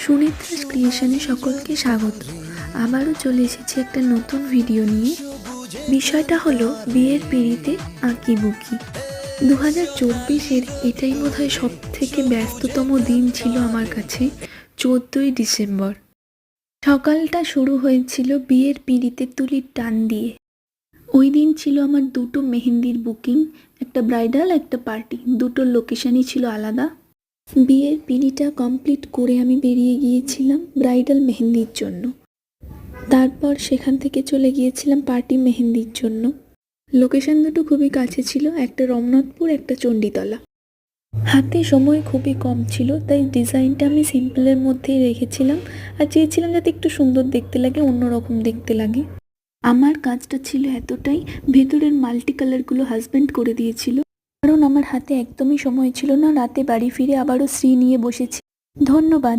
সুনিদ্রাস ক্রিয়েশনে সকলকে স্বাগত। আবারও চলে এসেছি একটা নতুন ভিডিও নিয়ে। বিষয়টা হলো বিয়ের পিড়িতে আঁকি বুকি। দু হাজার চব্বিশের এটাই বোধ হয় সব থেকে ব্যস্ততম দিন ছিল আমার কাছে, চোদ্দোই ডিসেম্বর। সকালটা শুরু হয়েছিল বিয়ের পিড়িতে তুলির টান দিয়ে। ওই দিন ছিল আমার দুটো মেহেন্দির বুকিং, একটা ব্রাইডাল, একটা পার্টি। দুটোর লোকেশানই ছিল আলাদা। বিয়ের পিড়িটা কমপ্লিট করে আমি বেরিয়ে গিয়েছিলাম ব্রাইডাল মেহেন্দির জন্য। তারপর সেখান থেকে চলে গিয়েছিলাম পার্টি মেহেন্দির জন্য। লোকেশন দুটো খুবই কাছে ছিল, একটা রমনাথপুর, একটা চণ্ডীতলা। হাতে সময় খুবই কম ছিল, তাই ডিজাইনটা আমি সিম্পলের মধ্যেই রেখেছিলাম আর চেয়েছিলাম যাতে একটু সুন্দর দেখতে লাগে, অন্যরকম দেখতে লাগে। আমার কাজটা ছিল এতটাই, ভেতরের মাল্টি কালারগুলো হাজব্যান্ড করে দিয়েছিল। কারণ আমার হাতে একদমই সময় ছিল না। রাতে বাড়ি ফিরে আবারও শ্রী নিয়ে বসেছি। ধন্যবাদ।